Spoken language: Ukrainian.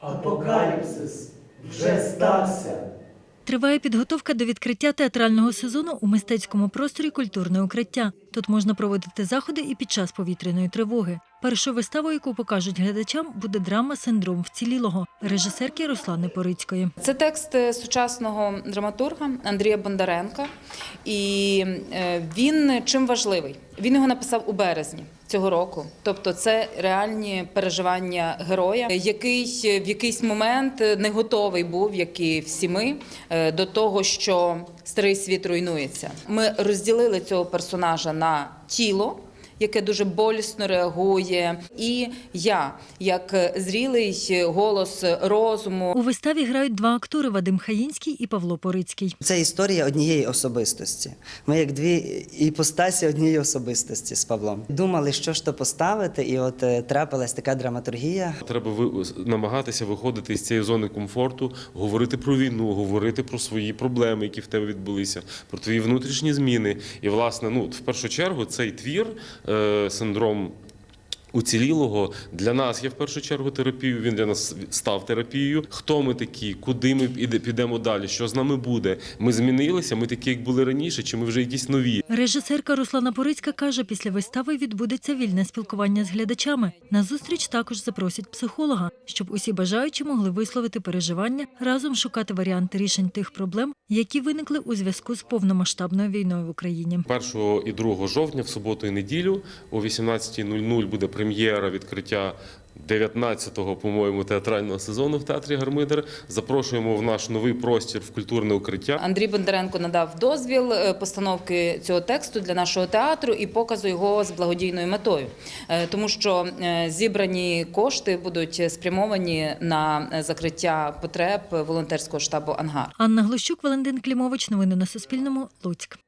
Апокаліпсис вже стався. Триває підготовка до відкриття театрального сезону у мистецькому просторі культурне укриття. Тут можна проводити заходи і під час повітряної тривоги. Першою виставою, яку покажуть глядачам, буде драма Синдром вцілілого режисерки Руслани Порицької. Це текст е, сучасного драматурга Андрія Бондаренка, і е, він чим важливий? Він його написав у березні цього року. Тобто, це реальні переживання героя, який в якийсь момент не готовий був, як і всі ми, е, до того, що старий світ руйнується. Ми розділили цього персонажа на тіло яке дуже болісно реагує. І я, як зрілий голос розуму, У виставі грають два актори Вадим Хаїнський і Павло Порицький. Це історія однієї особистості. Ми як дві іпостасі однієї особистості з Павлом. Думали, що ж то поставити, і от е, трапилась така драматургія. Треба ви- намагатися виходити з цієї зони комфорту, говорити про війну, говорити про свої проблеми, які в тебе відбулися, про твої внутрішні зміни. І, власне, ну, в першу чергу, цей твір, е, синдром. Уцілілого для нас є в першу чергу терапією. Він для нас став терапією. Хто ми такі, куди ми піде- підемо далі? Що з нами буде? Ми змінилися. Ми такі, як були раніше, чи ми вже якісь нові? Режисерка Руслана Порицька каже, після вистави відбудеться вільне спілкування з глядачами. На зустріч також запросять психолога, щоб усі бажаючі могли висловити переживання, разом шукати варіанти рішень тих проблем, які виникли у зв'язку з повномасштабною війною в Україні. 1 і 2 жовтня в суботу і неділю о 18.00 буде прем'єра відкриття 19-го, по-моєму, театрального сезону в театрі Гармидер. Запрошуємо в наш новий простір в культурне укриття. Андрій Бондаренко надав дозвіл е, постановки цього тексту для нашого театру і показу його з благодійною метою, Е, тому що е, зібрані кошти будуть спрямовані на закриття потреб волонтерського штабу Ангар. Анна Глущук, Валентин Клімович. Новини на Суспільному. Луцьк.